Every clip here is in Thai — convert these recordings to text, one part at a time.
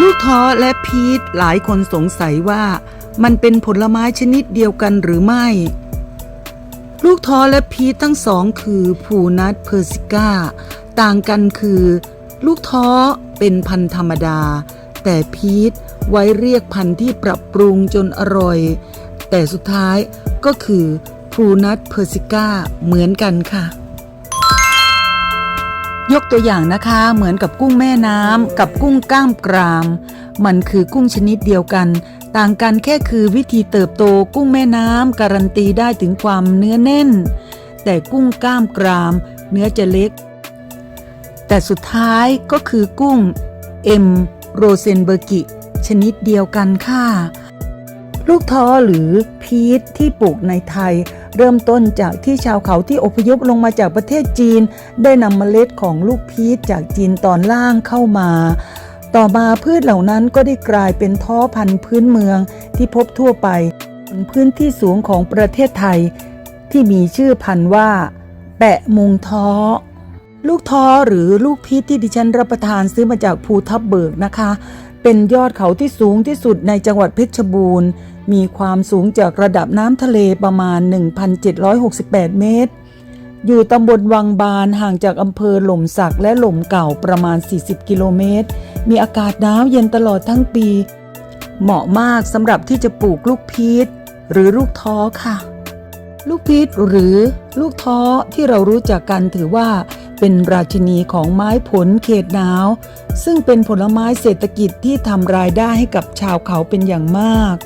ลูกท้อและพีชหลายคนสงสัยว่ามันเป็นผลไม้ชนิดเดียวกันหรือไม่ ลูกท้อและพีชทั้งสองคือผูนัทเพอร์ซิก้า ต่างกันคือ ลูกท้อเป็นพันธุ์ธรรมดา แต่พีชไว้เรียกพันธุ์ที่ปรับปรุงจนอร่อย แต่สุดท้ายก็คือผูนัทเพอร์ซิก้าเหมือนกันค่ะ ยกตัวอย่างนะคะเหมือนกับกุ้งแม่น้ำกับกุ้งกล้ามกราม มันคือกุ้งชนิดเดียวกัน ต่างกันแค่คือวิธีเติบโตกุ้งแม่น้ำการันตีได้ถึงความเนื้อแน่น แต่กุ้งกล้ามกราม เนื้อจะเล็ก แต่สุดท้ายก็คือกุ้งเอ็มโรเซนเบอร์กิ ชนิดเดียวกันค่ะ ลูกท้อหรือพีชที่ปลูกในไทย เริ่มต้นจากที่ชาวเขาที่อพยพลงมาจากประเทศจีน ได้นำเมล็ดของลูกพีชจากจีนตอนล่างเข้ามา ต่อมาพืชเหล่านั้นก็ได้กลายเป็นท้อพันธุ์พื้นเมืองที่พบทั่วไปบนพื้นที่สูงของประเทศไทย ที่มีชื่อพันธุ์ว่า แปะมุงท้อลูกท้อหรือลูกพีชที่ดิฉันรับประทานซื้อมาจากภูทับเบิกนะคะ เป็นยอดเขาที่สูงที่สุดในจังหวัดเพชรบูรณ์ มีความสูงจากระดับน้ำทะเลประมาณ 1,768 เมตร อยู่ตำบลวังบานห่างจากอำเภอหล่มสักและหล่มเก่าประมาณ 40 กิโลเมตร มีอากาศหนาวเย็นตลอดทั้งปี เหมาะมากสำหรับที่จะปลูกลูกพีชหรือลูกท้อค่ะ ลูกพีชหรือลูกท้อที่เรารู้จักกันถือว่า เป็นราชินีของไม้ผลเขตหนาว ซึ่งเป็นผลไม้เศรษฐกิจที่ทำรายได้ให้กับชาวเขาเป็นอย่างมาก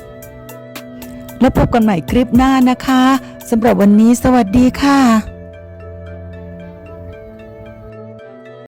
แล้วพบกันใหม่คลิปหน้านะคะสำหรับวันนี้สวัสดีค่ะ